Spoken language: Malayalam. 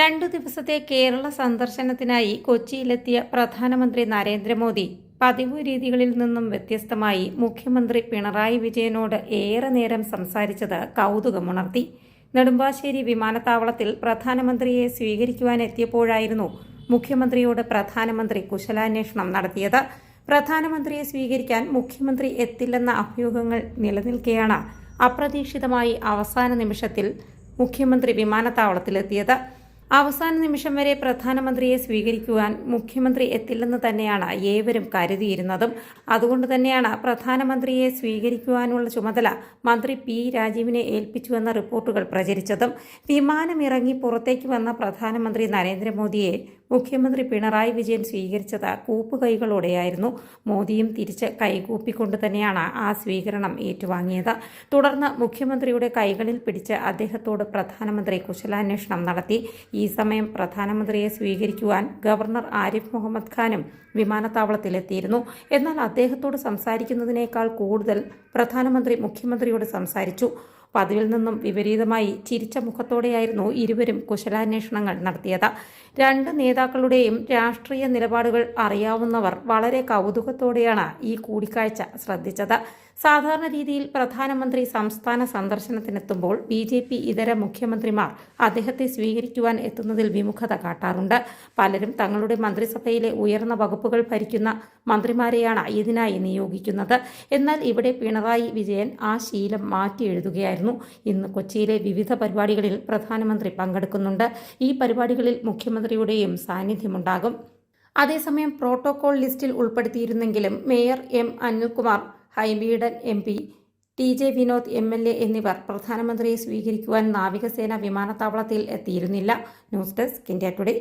രണ്ടു ദിവസത്തെ കേരള സന്ദർശനത്തിനായി കൊച്ചിയിലെത്തിയ പ്രധാനമന്ത്രി നരേന്ദ്രമോദി പതിവ് രീതികളിൽ നിന്നും വ്യത്യസ്തമായി മുഖ്യമന്ത്രി പിണറായി വിജയനോട് ഏറെ നേരം സംസാരിച്ചത് കൗതുകമുണർത്തി. നെടുമ്പാശ്ശേരി വിമാനത്താവളത്തിൽ പ്രധാനമന്ത്രിയെ സ്വീകരിക്കുവാനെത്തിയപ്പോഴായിരുന്നു മുഖ്യമന്ത്രിയോട് പ്രധാനമന്ത്രി കുശലാന്വേഷണം നടത്തിയത്. പ്രധാനമന്ത്രിയെ സ്വീകരിക്കാൻ മുഖ്യമന്ത്രി എത്തില്ലെന്ന അഭ്യൂഹങ്ങൾ നിലനിൽക്കെയാണ് അപ്രതീക്ഷിതമായി അവസാന നിമിഷത്തിൽ മുഖ്യമന്ത്രി വിമാനത്താവളത്തിലെത്തിയത്. അവസാന നിമിഷം വരെ പ്രധാനമന്ത്രിയെ സ്വീകരിക്കുവാൻ മുഖ്യമന്ത്രി എത്തില്ലെന്ന് തന്നെയാണ് ഏവരും കരുതിയിരുന്നതും. അതുകൊണ്ട് തന്നെയാണ് പ്രധാനമന്ത്രിയെ സ്വീകരിക്കുവാനുള്ള ചുമതല മന്ത്രി പി രാജീവിനെ ഏൽപ്പിച്ചുവെന്ന റിപ്പോർട്ടുകൾ പ്രചരിച്ചതും. വിമാനമിറങ്ങി പുറത്തേക്ക് വന്ന പ്രധാനമന്ത്രി നരേന്ദ്രമോദിയെ മുഖ്യമന്ത്രി പിണറായി വിജയൻ സ്വീകരിച്ചത് കൂപ്പുകൈകളോടെയായിരുന്നു. മോദിയും തിരിച്ച് കൈകൂപ്പിക്കൊണ്ട് തന്നെയാണ് ആ സ്വീകരണം ഏറ്റുവാങ്ങിയത്. തുടർന്ന് മുഖ്യമന്ത്രിയുടെ കൈകളിൽ പിടിച്ച് അദ്ദേഹത്തോട് പ്രധാനമന്ത്രി കുശലാന്വേഷണം നടത്തി. ഈ സമയം പ്രധാനമന്ത്രിയെ സ്വീകരിക്കുവാൻ ഗവർണർ ആരിഫ് മുഹമ്മദ് ഖാനും വിമാനത്താവളത്തിലെത്തിയിരുന്നു. എന്നാൽ അദ്ദേഹത്തോട് സംസാരിക്കുന്നതിനേക്കാൾ കൂടുതൽ പ്രധാനമന്ത്രി മുഖ്യമന്ത്രിയോട് സംസാരിച്ചു. പതിവിൽ നിന്നും വിപരീതമായി ചിരിച്ച മുഖത്തോടെയായിരുന്നു ഇരുവരും കുശലാന്വേഷണങ്ങൾ നടത്തിയത്. രണ്ട് നേതാക്കളുടെയും രാഷ്ട്രീയ നിലപാടുകൾ അറിയാവുന്നവർ വളരെ കൗതുകത്തോടെയാണ് ഈ കൂടിക്കാഴ്ച ശ്രദ്ധിച്ചത്. സാധാരണ രീതിയിൽ പ്രധാനമന്ത്രി സംസ്ഥാന സന്ദർശനത്തിനെത്തുമ്പോൾ ബി ജെ പി ഇതര മുഖ്യമന്ത്രിമാർ അദ്ദേഹത്തെ സ്വീകരിക്കുവാൻ എത്തുന്നതിൽ വിമുഖത കാട്ടാറുണ്ട്. പലരും തങ്ങളുടെ മന്ത്രിസഭയിലെ ഉയർന്ന വകുപ്പുകൾ ഭരിക്കുന്ന മന്ത്രിമാരെയാണ് ഇതിനായി നിയോഗിക്കുന്നത്. എന്നാൽ ഇവിടെ പിണറായി വിജയൻ ആ ശീലം മാറ്റി എഴുതുകയായിരുന്നു ഇന്ന് കൊച്ചിയിലെ വിവിധ പരിപാടികളിൽ പ്രധാനമന്ത്രി പങ്കെടുക്കുന്നുണ്ട്. ഈ പരിപാടികളിൽ മുഖ്യമന്ത്രിയുടെയും സാന്നിധ്യമുണ്ടാകും. അതേസമയം പ്രോട്ടോകോൾ ലിസ്റ്റിൽ ഉൾപ്പെടുത്തിയിരുന്നെങ്കിലും mayor M Anilkumar Hibi Eden M P T J Vinod M L A എന്നിവർ പ്രധാനമന്ത്രിയെ സ്വീകരിക്കുവാൻ നാവികസേന വിമാനത്താവളത്തിൽ എത്തിയിരുന്നില്ല. News desk India today.